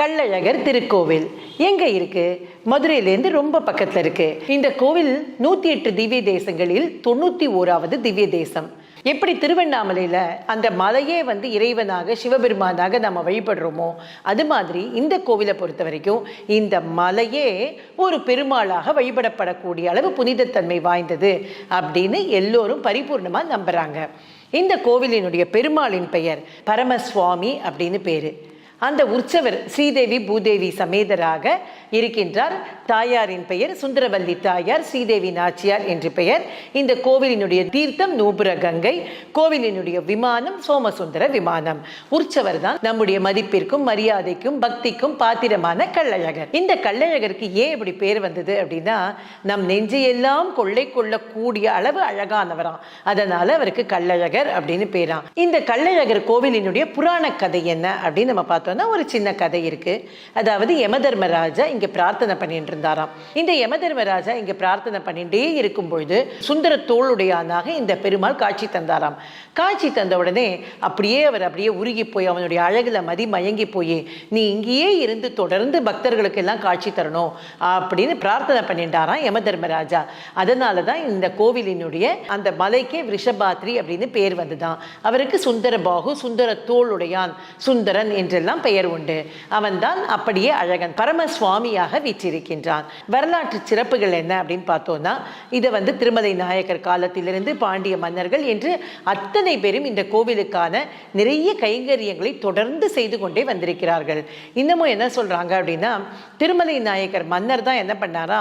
கள்ளழகர் திருக்கோவில். எங்க இருக்கு? மதுரையிலேருந்து ரொம்ப பக்கத்துல இருக்கு. இந்த கோவில் நூத்தி எட்டு திவ்ய தேசங்களில் தொண்ணூத்தி ஓராவது திவ்ய தேசம். எப்படி திருவண்ணாமலையில அந்த மலையே வந்து இறைவனாக சிவபெருமானாக நம்ம வழிபடுறோமோ அது மாதிரி இந்த கோவிலை பொறுத்த வரைக்கும் இந்த மலையே ஒரு பெருமாளாக வழிபடப்படக்கூடிய அளவு புனிதத்தன்மை வாய்ந்தது அப்படின்னு எல்லோரும் பரிபூர்ணமா நம்புறாங்க. இந்த கோவிலினுடைய பெருமாளின் பெயர் பரமசுவாமி அப்படின்னு பேரு. அந்த உற்சவர் ஸ்ரீதேவி பூதேவி சமேதராக இருக்கின்றார். தாயாரின் பெயர் சுந்தரவல்லி தாயார் ஸ்ரீதேவி நாச்சியார் என்று பெயர். இந்த கோவிலினுடைய தீர்த்தம் நூபுர கங்கை கோவிலினுடைய விமானம் சோமசுந்தர விமானம். உற்சவர் தான் நம்முடைய மதிப்பிற்கும் மரியாதைக்கும் பக்திக்கும் பாத்திரமான கள்ளழகர். இந்த கள்ளழகருக்கு ஏன் இப்படி பேர் வந்தது அப்படின்னா நம் நெஞ்சையெல்லாம் கொள்ளை கொள்ளக்கூடிய அளவு அழகானவராம் அதனால அவருக்கு கள்ளழகர் அப்படின்னு பேராம் இந்த கள்ளழகர் கோவிலினுடைய புராண கதை என்ன அப்படின்னு நம்ம பார்த்தோன்னா ஒரு சின்ன கதை இருக்குது அதாவது யமதர்மராஜா இங்கே பிரார்த்தனை பண்ணிட்டு இருந்தாராம். இந்த யமதர்மராஜா இங்கே பிரார்த்தனை பண்ணிகிட்டே இருக்கும் பொழுது சுந்தர தோளுடையானாக இந்த பெருமாள் காட்சி தந்தாராம். காட்சி தந்த உடனே அப்படியே அவர் அப்படியே உருகி போய் அவனுடைய அழகில் மதி மயங்கி போய் நீ இங்கேயே இருந்து தொடர்ந்து பக்தர்களுக்கு எல்லாம் காட்சி தரணும் அப்படின்னு பிரார்த்தனை பண்ணிட்டாராம் யமதர்மராஜா. அதனால தான் இந்த கோவிலினுடைய அந்த மலைக்கே ரிஷபாத்ரி அப்படின்னு பேர் வந்துதான். அவருக்கு சுந்தர பாகு சுந்தர தோளுடையான் சுந்தரன் என்றெல்லாம் பெயர் உண்டு. அவன்தான் அப்படியே அழகன். பரம சுவாமியாக வீற்றிருக்கின்றான். வரலாற்று சிறப்புகள் என்ன அப்படின்னு பார்த்தோம்னா இதை வந்து திருமலை நாயக்கர் காலத்திலிருந்து பாண்டிய மன்னர்கள் என்று அத்தனை பேரும் இந்த கோவிலுக்கான நிறைய கைங்கரியங்களை தொடர்ந்து செய்து கொண்டே வந்திருக்கிறார்கள். இன்னமும் என்ன சொல்றாங்க அப்படின்னா திருமலை நாயக்கர் மன்னர் தான் என்ன பண்ணாரா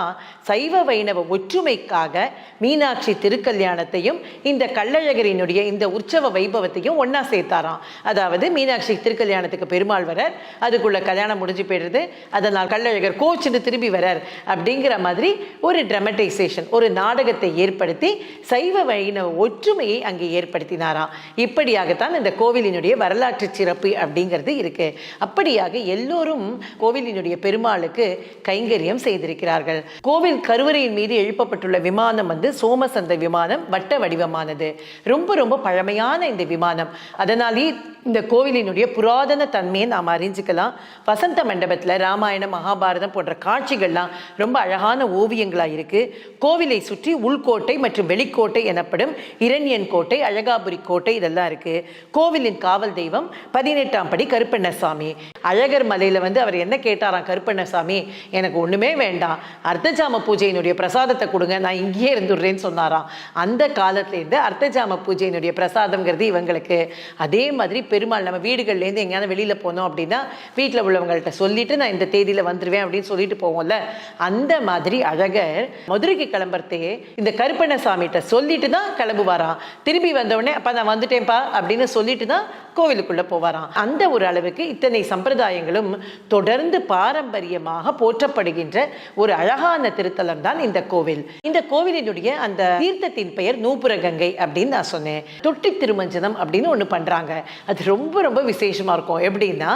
சைவ வைணவ ஒற்றுமைக்காக மீனாட்சி திருக்கல்யாணத்தையும் இந்த கள்ளழகரினுடைய இந்த உற்சவ வைபவத்தையும் ஒண்ணா சேர்த்தாராம். அதாவது மீனாட்சி திருக்கல்யாணத்துக்கு பெருமாள் வரார் அதுக்குள்ள கல்யாணம் முடிஞ்சு போயிடுது அதனால் கள்ளழகர் கோச்சுன்னு திரும்பி வரார் அப்படிங்கிற மாதிரி ஒரு ட்ரமட்டைசேஷன் ஒரு நாடகத்தை ஏற்படுத்தி சைவ வைணவ ஒற்றுமையை அங்கே ஏற்படுத்தினாராம். இப்படியாகத்தான் இந்த கோவிலினுடைய வரலாற்று சிறப்பு அப்படிங்கிறது இருக்கு. அப்படியாக எல்லோரும் கோவிலினுடைய பெருமாளுக்கு கைங்கரியம் செய்திருக்கிறார்கள். கோவில் கருவறையின் மீது எழுப்பப்பட்டுள்ள விமானம் வந்து சோமசந்த விமானம் வட்ட வடிவமானது. ரொம்ப ரொம்ப பழமையான இந்த விமானம். அதனாலே இந்த கோவிலினுடைய புராதன தன்மையை நாம் அறிஞ்சிக்கலாம். வசந்த மண்டபத்தில் ராமாயணம் மகாபாரதம் போன்ற காட்சிகள்லாம் ரொம்ப அழகான ஓவியங்களாக இருக்கு. கோவிலை சுற்றி உள்கோட்டை மற்றும் வெளிக்கோட்டை எனப்படும் இரண்யன் கோட்டை அழகாபுரி கோட்டை இதெல்லாம் இருக்கு. கோவிலின் காவல் தெய்வம் பதினெட்டாம் படி கருப்பண்ணசாமி. அழகர் மலையில வந்து அவர் என்ன கேட்டாராம் கருப்பண்ணசாமி? எனக்கு ஒண்ணுமே வேண்டாம். அர்த்தஜாம பூஜையினுடைய பிரசாதத்தை கொடுங்க நான் இங்கேயே இருந்துடுறேன்னு சொன்னாராம். அந்த காலத்துல இருந்து அர்த்தஜாம பூஜையினுடைய பிரசாதம்ங்கிறது இவங்களுக்கு. அதே மாதிரி பெருமாள் நம்ம வீடுகள்லேருந்து எங்கேயாவது வெளியில போனோம் அப்படின்னா வீட்டில் உள்ளவங்கள்ட்ட சொல்லிட்டு நான் இந்த தேதியில வந்துருவேன் அப்படின்னு சொல்லிட்டு போவோம்ல. அந்த மாதிரி அழகர் மதுரைக்கு கிளம்புறதே இந்த கருப்பண்ணசாமிகிட்ட சொல்லிட்டு தான் கிளம்புவாராம். திரும்பி வந்த உடனே அப்ப நான் வந்துட்டேன்ப்பா அப்படின்னு சொல்லிட்டு தான் கோவிலுக்குள்ள போவாராம். அந்த ஒரு அளவுக்கு இத்தனை சம்பிரதாயங்களும் தொடர்ந்து பாரம்பரியமாக போற்றப்படுகின்ற ஒரு அழகான திருத்தலம் தான் இந்த கோவில். இந்த கோவிலினுடைய அந்த தீர்த்தத்தின் பெயர் நூபுர கங்கை அப்படின்னு நான் சொன்னேன். தொட்டி திருமஞ்சனம் அப்படின்னு ஒன்று பண்றாங்க. அது ரொம்ப ரொம்ப விசேஷமா இருக்கும். எப்படின்னா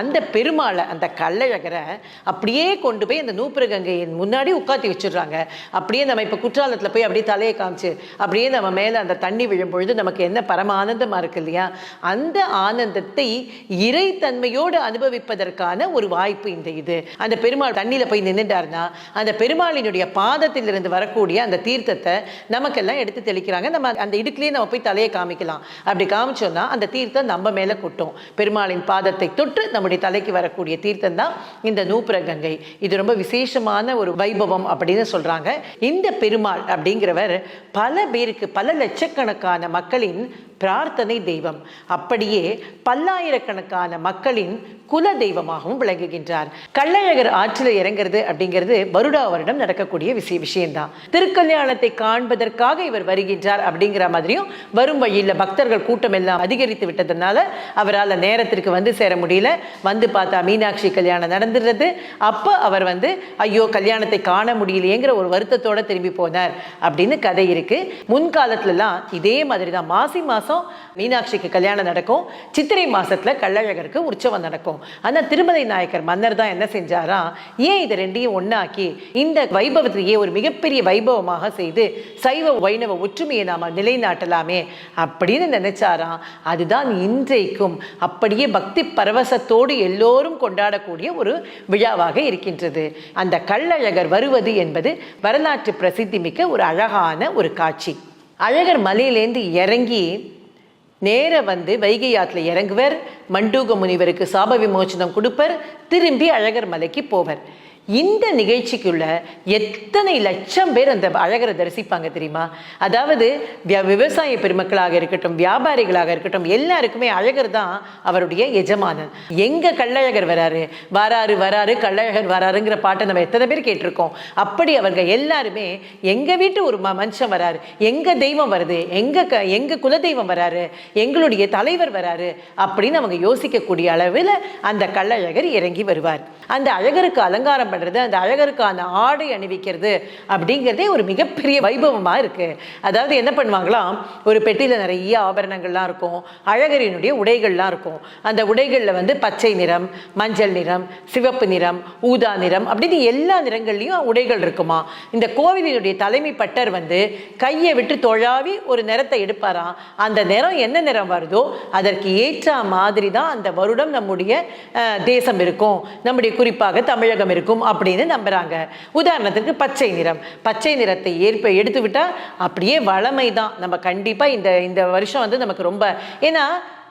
அந்த பெருமாளை அந்த கள்ளழகரை அப்படியே கொண்டு போய் அந்த நூபுர கங்கையின் முன்னாடி உட்காத்தி வச்சிடுறாங்க. அப்படியே நம்ம இப்போ குற்றாலத்தில் போய் அப்படியே தலையை காமிச்சு அப்படியே நம்ம மேலே அந்த தண்ணி விழும் பொழுது நமக்கு என்ன பரமானந்தமாக இருக்கு இல்லையா? அந்த ஆனந்தத்தை இறைத்தன்மையோடு அனுபவிப்பதற்கான ஒரு வாய்ப்பு இந்த இது. அந்த பெருமாள் தண்ணியில் போய் நின்றுட்டார்னா அந்த பெருமாளினுடைய பாதத்திலிருந்து வரக்கூடிய அந்த தீர்த்தத்தை நமக்கெல்லாம் எடுத்து தெளிக்கிறாங்க. நம்ம அந்த இடுக்குலயே நம்ம போய் தலையை காமிக்கலாம். அப்படி காமிச்சோம்னா அந்த தீர்த்தம் நம்ம மேல கொட்டும். பெருமாளின் பாதத்தை தொட்டு நம்முடைய தலைக்கு வரக்கூடிய தீர்த்தம் தான் இந்த நூப்புர கங்கை இது ரொம்ப விசேஷமான ஒரு வைபவம் அப்படின்னு சொல்றாங்க. இந்த பெருமாள் அப்படிங்கிறவர் பல பேருக்கு பல லட்சக்கணக்கான மக்களின் பிரார்த்தனை தெய்வம். அப்படியே பல்லாயிரக்கணக்கான மக்களின் குல தெய்வமாகவும் விளங்குகின்றார். கள்ளழகர் ஆற்றில் இறங்குறது அப்படிங்கிறது வருடா வருடம் நடக்கக்கூடிய விஷய விஷயம்தான். திருக்கல்யாணத்தை காண்பதற்காக இவர் வருகின்றார் அப்படிங்கிற மாதிரியும் வரும் வழியில் பக்தர்கள் கூட்டம் எல்லாம் அதிகரித்து விட்டதுனால அவரால் நேரத்திற்கு வந்து சேர முடியல. வந்து பார்த்தா மீனாட்சி கல்யாணம் நடந்துடுறது. அப்போ அவர் வந்து ஐயோ கல்யாணத்தை காண முடியலையேங்கிற ஒரு வருத்தத்தோட திரும்பி போனார். அப்படின்னு கதை இருக்கு. முன்காலத்துலலாம் இதே மாதிரி தான் மாசி மாசம் மாதம் மீனாட்சிக்கு கல்யாணம் நடக்கும். சித்திரை மாதத்தில் கள்ளழகருக்கு உற்சவம் நடக்கும். ஆனால் திருமலை நாயக்கர் மன்னர் தான் என்ன செஞ்சாரா ஏன் இதை ரெண்டையும் ஒன்றாக்கி இந்த வைபவத்தையே ஒரு மிகப்பெரிய வைபவமாக செய்து சைவ வைணவ ஒற்றுமையை நாம் நிலைநாட்டலாமே அப்படின்னு நினைச்சாராம் அதுதான் இன்றைக்கும் அப்படியே பக்தி பரவசத்தோடு எல்லோரும் கொண்டாடக்கூடிய ஒரு விழாவாக இருக்கின்றது. அந்த கள்ளழகர் வருவது என்பது வரலாற்று பிரசித்தி மிக்க ஒரு அழகான ஒரு காட்சி. அழகர் மலையிலேந்து இறங்கி நேர வந்து வைகை ஆற்றுல இறங்குவர். மண்டூக முனிவருக்கு சாப விமோசனம் கொடுப்பர். திரும்பி அழகர் மலைக்கு போவர். இந்த நிகழ்ச்சிக்குள்ள எத்தனை லட்சம் பேர் அந்த அழகரை தரிசிப்பாங்க தெரியுமா? அதாவது விவசாய பெருமக்களாக இருக்கட்டும் வியாபாரிகளாக இருக்கட்டும் எல்லாருக்குமே அழகர் தான் அவருடைய எஜமானன். எங்க கள்ளழகர் வராரு? வராரு வராரு கள்ளழகர் வராருங்கிற பாட்டை நம்ம எத்தனை பேர் கேட்டிருக்கோம்? அப்படி அவங்க எல்லாருமே எங்க வீட்டு ஒரு ம- மனுஷன் வராரு எங்க தெய்வம் வருது எங்க க எங்க குலதெய்வம் வராரு எங்களுடைய தலைவர் வராரு அப்படின்னு அவங்க யோசிக்கக்கூடிய அளவில் அந்த கள்ளழகர் இறங்கி வருவார். அந்த அழகருக்கு அலங்காரம் பண்ணுறது அந்த அழகருக்கான ஆடை அணிவிக்கிறது அப்படிங்கிறதே ஒரு மிகப்பெரிய வைபவமாக இருக்குது அதாவது என்ன பண்ணுவாங்களாம் ஒரு பெட்டியில் நிறைய ஆபரணங்கள்லாம் இருக்கும் அழகரினுடைய உடைகள்லாம் இருக்கும். அந்த உடைகளில் வந்து பச்சை நிறம் மஞ்சள் நிறம் சிவப்பு நிறம் ஊதா நிறம் அப்படின்னு எல்லா நிறங்கள்லையும் உடைகள் இருக்குமா? இந்த கோவிலினுடைய தலைமை பட்டர் வந்து கையை விட்டு தொழாவி ஒரு நிறத்தை எடுப்பாராம். அந்த நிறம் என்ன நிறம் வருதோ அதற்கு ஏற்ற மாதிரி தான் அந்த வருடம் நம்முடைய தேசம் இருக்கும். நம்முடைய குறிப்பாக தமிழகம் இருக்கும். அப்படின்னு நம்புறாங்க. உதாரணத்துக்கு பச்சை நிறம். பச்சை நிறத்தை ஏற்ப எடுத்து விட்டால் அப்படியே வளமை தான் நம்ம கண்டிப்பா இந்த இந்த வருஷம் வந்து நமக்கு ரொம்ப ஏன்னா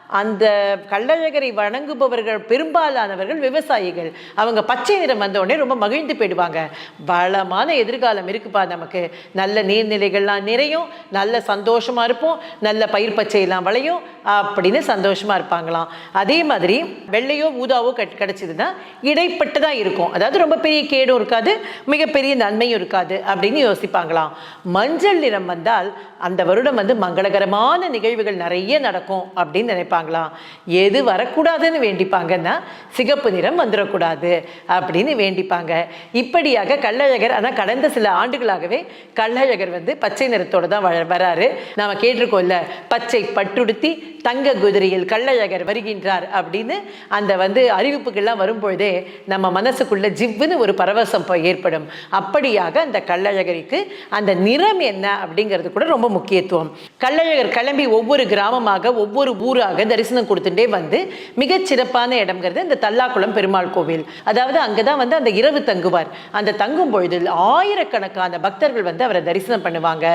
அந்த கள்ளழகரை வணங்குபவர்கள் பெரும்பாலானவர்கள் விவசாயிகள். அவங்க பச்சை நிறம் வந்த ரொம்ப மகிழ்ந்து போயிடுவாங்க. வளமான எதிர்காலம் இருக்குப்பா நமக்கு. நல்ல நீர்நிலைகள்லாம் நிறையும் நல்ல சந்தோஷமா இருப்போம் நல்ல பயிர் பச்சையெல்லாம் விளையும் அப்படின்னு சந்தோஷமாக இருப்பாங்களாம். அதே மாதிரி வெள்ளையோ ஊதாவோ கட் கிடச்சிதுன்னா இடைப்பட்டு தான் இருக்கும். அதாவது ரொம்ப பெரிய கேடும் இருக்காது மிகப்பெரிய நன்மையும் இருக்காது அப்படின்னு யோசிப்பாங்களாம். மஞ்சள் நிறம் வந்தால் அந்த வருடம் வந்து மங்களகரமான நிகழ்வுகள் நிறைய நடக்கும் அப்படின்னு நினைப்பாங்க. நினைப்பாங்களாம் எது வரக்கூடாதுன்னு வேண்டிப்பாங்கன்னா சிகப்பு நிறம் வந்துடக்கூடாது அப்படின்னு வேண்டிப்பாங்க. இப்படியாக கள்ளழகர் ஆனால் கடந்த சில ஆண்டுகளாகவே கள்ளழகர் வந்து பச்சை நிறத்தோடு தான் வ- வராரு. நாம கேட்டிருக்கோம்ல பச்சை பட்டுடுத்தி தங்க குதிரையில் கள்ளழகர் வருகின்றார் அப்படின்னு அந்த வந்து அறிவிப்புகள்லாம் வரும்பொழுதே நம்ம மனசுக்குள்ள ஜிவ்வுன்னு ஒரு பரவசம் ஏற்படும். அப்படியாக அந்த கள்ளழகருக்கு அந்த நிறம் என்ன அப்படிங்கிறது கூட ரொம்ப முக்கியத்துவம். கள்ளழகர் கிளம்பி ஒவ்வொரு கிராமமாக ஒவ்வொரு ஊராக தரிசனம் கொடுத்துட்டே வந்து மிகச் சிறப்பான இடம்ங்கிறது இந்த தல்லாக்குளம் பெருமாள் கோவில். அதாவது அங்கதான் வந்து அந்த இரவு தங்குவார். அந்த தங்கும் பொழுது ஆயிரக்கணக்கான பக்தர்கள் வந்து அவரை தரிசனம் பண்ணுவாங்க.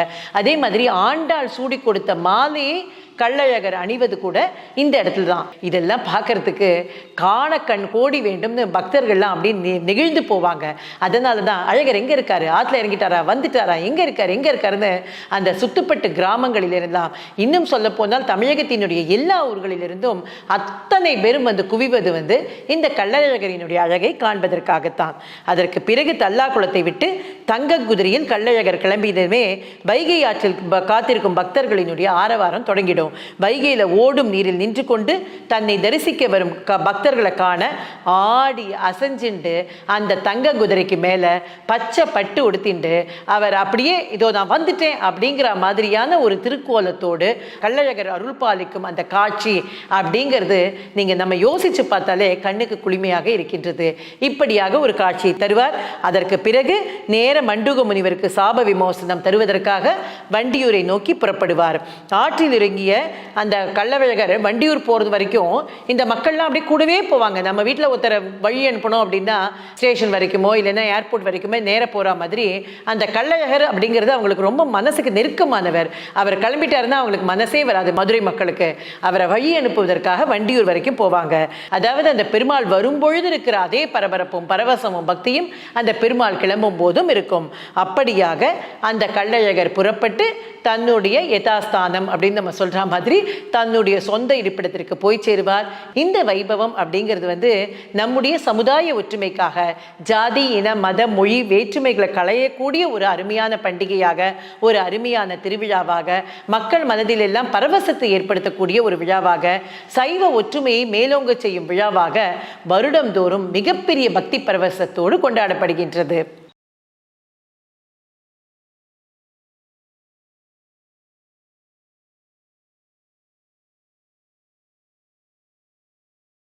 அதே மாதிரி ஆண்டாள் சூடி கொடுத்த மாலையை கள்ளழகர் அணிவது கூட இந்த இடத்துல தான் இதெல்லாம் பார்க்கறதுக்கு காண கண் கோடி வேண்டும்னு பக்தர்கள்லாம் அப்படி நெகிழ்ந்து போவாங்க. அதனால தான் அழகர் எங்கே இருக்காரு? ஆற்றுல இறங்கிட்டாரா? வந்துட்டாரா? எங்கே இருக்காரு? எங்கே இருக்காருன்னு அந்த சுத்துப்பட்டு கிராமங்களிலிருந்தாம் இன்னும் சொல்ல போனால் தமிழகத்தினுடைய எல்லா ஊர்களிலிருந்தும் அத்தனை பேரும் வந்து குவிவது வந்து இந்த கள்ளழகரினுடைய அழகை காண்பதற்காகத்தான். அதற்கு பிறகு தல்லா குளத்தை விட்டு தங்க குதிரையில் கள்ளழகர் கிளம்பியதுமே வைகை ஆற்றில் ப- காத்திருக்கும் பக்தர்களினுடைய ஆரவாரம் தொடங்கிடும். வைகையில் ஓடும் நீரில் நின்று கொண்டு தன்னை தரிசிக்க வரும் க பக்தர்களை காண ஆடி அசைஞ்சுண்டு அந்த தங்க குதிரைக்கு மேல பச்சை பட்டு உடுத்திண்டு அவர் அப்படியே இதோ நான் வந்துட்டேன் அப்படிங்கிற மாதிரியான ஒரு திருக்கோலத்தோடு கள்ளழகர் அருள் பாலிக்கும் அந்த காட்சி அப்படிங்கிறது நீங்க நம்ம யோசிச்சு பார்த்தாலே கண்ணுக்கு குளிமையாக இருக்கின்றது. இப்படியாக ஒரு காட்சியை தருவார். அதற்கு பிறகு நேர மண்டுக முனிவருக்கு சாப விமோசனம் தருவதற்காக வண்டியூரை நோக்கி புறப்படுவார். ஆற்றில் இறங்கிய அந்த கள்ளழகர் வண்டியூர் போகிறது வரைக்கும் இந்த மக்கள்லாம் அப்படியே கூடவே போவாங்க. நம்ம வீட்டில் ஒருத்தரை வழி அனுப்பணும் அப்படின்னா ஸ்டேஷன் வரைக்குமோ இல்லைன்னா ஏர்போர்ட் வரைக்குமே நேர போற மாதிரி அந்த கள்ளழகர் அப்படிங்கிறது அவங்களுக்கு ரொம்ப மனசுக்கு நெருக்கமானவர். அவர் கிளம்பிட்டாருன்னா அவங்களுக்கு மனசே வராது மதுரை மக்களுக்கு. அவரை வழி அனுப்புவதற்காக வண்டியூர் வரைக்கும் போவாங்க. அதாவது அந்த பெருமாள் வரும்பொழுது இருக்கிற அதே பரபரப்பும் பரவசமும் பக்தியும் அந்த பெருமாள் கிளம்பும் போதும் இருக்கும். அப்படியாக அந்த கள்ளழகர் புறப்பட்டு தன்னுடைய யதாஸ்தானம் அப்படின்னு நம்ம சொல்கிறோம் மாதிரி தன்னுடைய சொந்த இருப்பிடத்திற்கு போய் சேருவார். இந்த வைபவம் அப்படிங்கிறது வந்து நம்முடைய சமுதாய ஒற்றுமைக்காக ஜாதி இன மத மொழி வேற்றுமைகளை களையக்கூடிய ஒரு அருமையான பண்டிகையாக ஒரு அருமையான திருவிழாவாக மக்கள் மனதில் எல்லாம் பரவசத்தை ஏற்படுத்தக்கூடிய ஒரு விழாவாக சைவ ஒற்றுமையை மேலோங்க செய்யும் விழாவாக வருடம்தோறும் மிகப்பெரிய பக்தி பரவசத்தோடு கொண்டாடப்படுகின்றது.